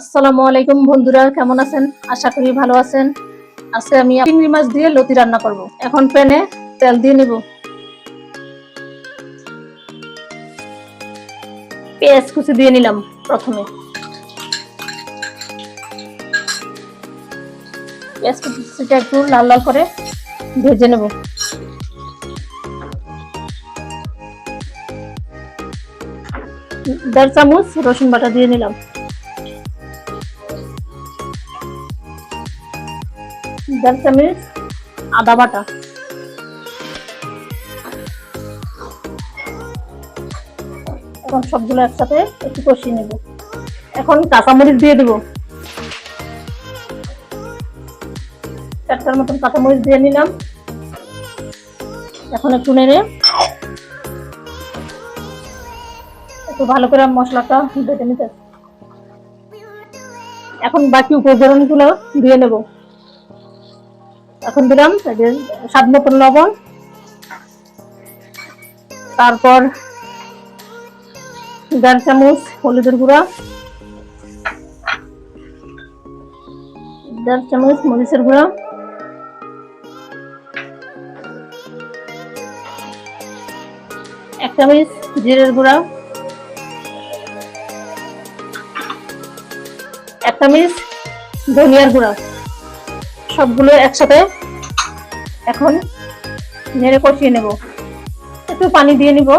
আসসালামু আলাইকুম বন্ধুরা, কেমন আছেন? আশা করি ভালো আছেন। আজকে আমি চিংড়ি মাছ দিয়ে লতি রান্না করব। এখন প্যানে তেল দিয়ে নেব। পেঁয়াজ কুচি দিয়ে নিলাম প্রথমে। পেঁয়াজ কুচিটা একটু লাল লাল করে ভেজে নেব। দেড় চামচ রসুন বাটা দিয়ে নিলাম। দেড় চামচ আদা বাটা। এখন সবগুলো একসাথে একটু কষিয়ে নেব। এখন কাঁচামরিচ দিয়ে দেব। চারটার মতন কাঁচামরিচ দিয়ে নিলাম। এখন একটু নেড়ে একটু ভালো করে মশলাটা বেটে নিতে। এখন বাকি উপকরণগুলো দিয়ে নেব। এখন দিলাম স্বাদ মতন লবণ। তারপর দেড় চামচ হলুদের গুঁড়া। দেড় চামচ মরিচের গুঁড়া। এক চামচ জিরের গুঁড়া। এক চামচ ধনিয়ার গুঁড়া। সবগুলো একসাথে এখন নেড়ে কষিয়ে নেব। একটু পানি দিয়ে নিব।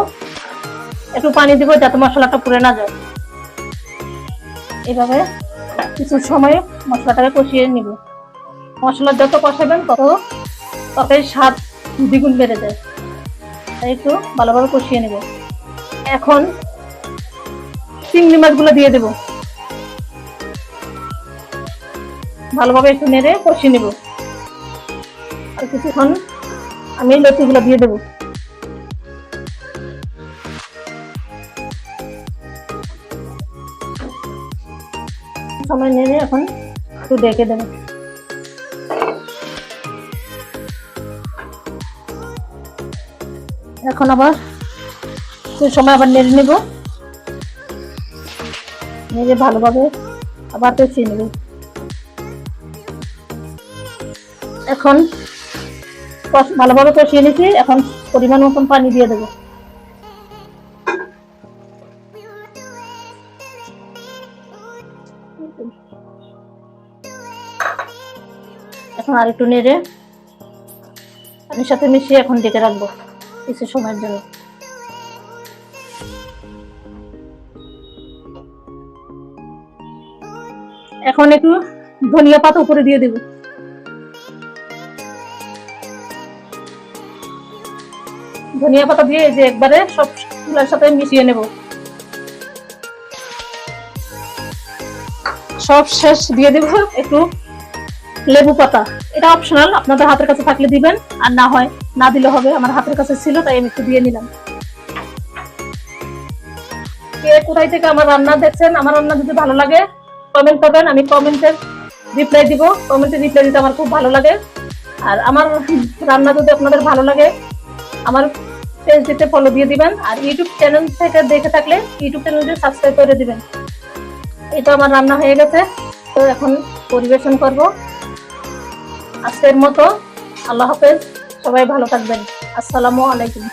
একটু পানি দিব যাতে মশলাটা পুড়ে না যায়। এভাবে কিছু সময় মশলাটাকে কষিয়ে নিব। মশলা যত কষাবেন তত ততই স্বাদ দ্বিগুণ বেড়ে যায়। তাই একটু ভালোভাবে কষিয়ে নেব। এখন চিংড়ি মাছগুলো দিয়ে দেবো। ভালোভাবে একটু নেড়ে কষিয়ে নেব। আর কিছুক্ষণ আমি লতিগুলো দিয়ে দেবো। সময় নেড়ে এখন একটু ডেকে দেবো। এখন আবার সময় আবার নেড়ে নেব। নেড়ে ভালোভাবে আবার কষিয়ে নেব। এখন ভালোভাবে কষিয়ে নিচ্ছি এখন পরিমাণ মতন পানি দিয়ে দেবো। এখন আর একটু নেড়ে পানির সাথে মিশিয়ে এখন ডেকে রাখব কিছু সময়ের জন্য। এখন একটু ধনিয়া পাতা উপরে দিয়ে দেবো। ধনিয়া পাতা দিয়ে যে একবারে সব চুলার সাথে মিশিয়ে নেব। সব শেষ দিয়ে দেব একটু লেবু পাতা। এটা অপশনাল আপনাদের হাতের কাছে থাকলে দিবেন, আর না হয়, না দিলে হবে, আমার হাতের কাছে ছিল, তাই আমি একটু দিয়ে নিলাম। কে কোথায় থেকে আমার রান্না দেখছেন, আমার রান্না যদি ভালো লাগে কমেন্ট করবেন, আমি কমেন্টের রিপ্লাই দিব। কমেন্টের রিপ্লাই দিতে আমার খুব ভালো লাগে। আর আমার রান্না যদি আপনাদের ভালো লাগে, আমার পেজটিতে ফলো দিয়ে দিবেন। আর ইউটিউব চ্যানেল থেকে দেখে থাকলে ইউটিউব চ্যানেলটি সাবস্ক্রাইব করে দিবেন। এটা আমার রান্না হয়ে গেছে। তো এখন পরিবেশন করব। আজকের মতো আল্লাহ হাফেজ। সবাই ভালো থাকবেন। আসসালামু আলাইকুম।